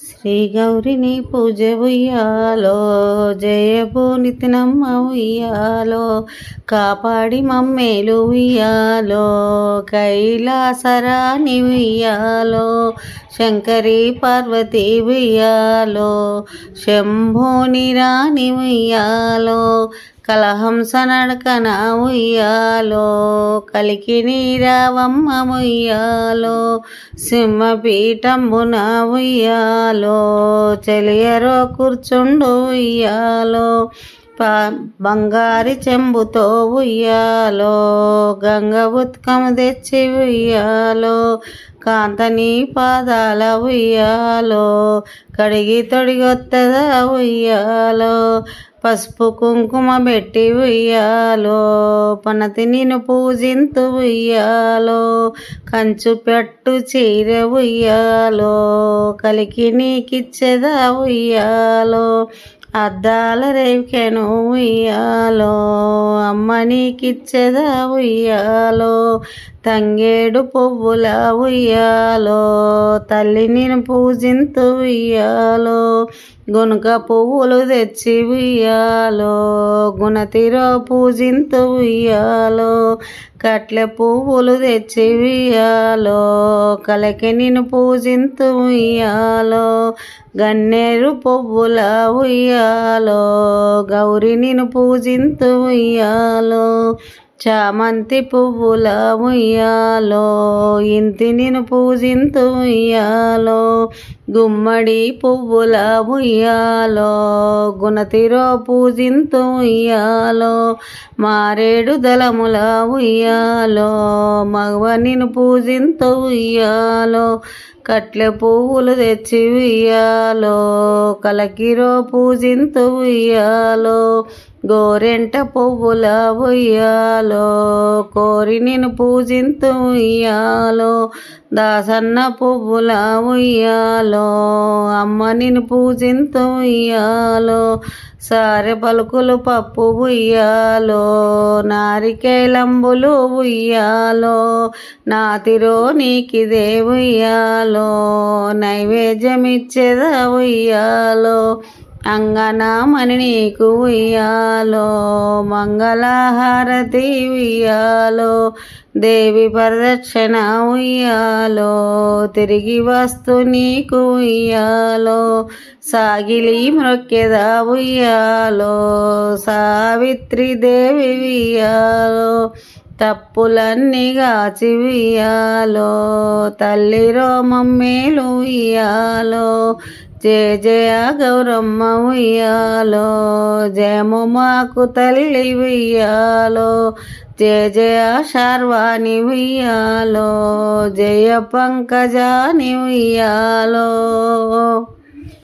శ్రీ గౌరిని పూజ ఉయ్యాలో జయభో నితినమ్మ ఉయ్యాలో కాపాడి మమ్మేలు ఉయ్యాలో కైలాసరాని ఉయ్యాలో శంకరి పార్వతి ఉయ్యాలో శంభోని రాణి ఉయ్యాలో కలహంస నడకన ఉయ్యాలో కలికి నీరావమ్మ ఉయ్యాలో సింహపీఠంబున ఉయ్యాలో చెలియరో కూర్చుండు ఉయ్యాలో బంగారి చెంబుతో ఉయ్యాలో గంగ ఉత్కము తెచ్చి ఉయ్యాలో కాంతని పాదాల ఉయ్యాలో కడిగి తొడిగొత్తదా ఉయ్యాలో పసుపు కుంకుమ పెట్టి ఉయ్యాలో పనతి నేను పూజింతు ఉయ్యాలో కంచు పెట్టు చీర ఉయ్యాలో కలికి నీకిచ్చేదా ఉయ్యాలో అద్దాల రేవికెను ఉయ్యాలో అమ్మనీకిచ్చేదా ఉయ్యాలో తంగేడు పువ్వుల ఉయ్యాలో తల్లి నేను పూజింతు ఉయ్యాలో గునుక పువ్వులు తెచ్చి ఉయ్యాలో గుణతిరో పూజింతు ఉయ్యాలో కట్ల పువ్వులు తెచ్చి ఉయ్యాలో కలకి నిన్ను పూజింతు ఉయ్యాలో గన్నేరు పువ్వుల ఉయ్యాలో గౌరి నిన్ను పూజింతు ఉయ్యాలో చామంతి పువ్వుల ఉయ్యాలో ఇంతి నిన్ను పూజింతు ఉయ్యాలో గుమ్మడి పువ్వుల ఉయ్యాలో గుణతిరో పూజింతు ఉయ్యాలో మారేడు దళముల ఉయ్యాలో మగవ నిన్ను పూజింతు ఉయ్యాలో కట్లె పువ్వులు తెచ్చి ఉయ్యాలో కలకిరో పూజింతు ఉయ్యాలో గోరెంట పువ్వుల ఉయ్యాలో కోరి నేను పూజింతు ఉయ్యాలో దాసన్న పువ్వుల ఉయ్యాలో అమ్మ నేను పూజింతు ఉయ్యాలో సారె పలుకులు పప్పు ఉయ్యాలో నారికేలంబులు ఉయ్యాలో నాతిరో నీకిదే ఉయ్యాలో నైవేద్యం ఇచ్చేదా ఉయ్యాలో. అంగనామని నీకు ఇయ్యాలో మంగళహారతి ఉయ్యాలో దేవి ప్రదక్షిణ ఉయ్యాలో తిరిగి వస్తు నీకు ఉయ్యాలో సాగిలి మృక్కెదా ఉయ్యాలో సావిత్రి దేవి ఉయ్యాలో తప్పులన్నీ గాచి ఉయ్యాలో తల్లి రోమమ్మేలు ఉయ్యాలో జయ జయ గౌరమ్మ ఉయ్యాలో. జయము మాకు తల్లి ఉయ్యాలో. జయ జయ శార్వాణి ఉయ్యాలో. జయ పంకజాని ఉయ్యాలో.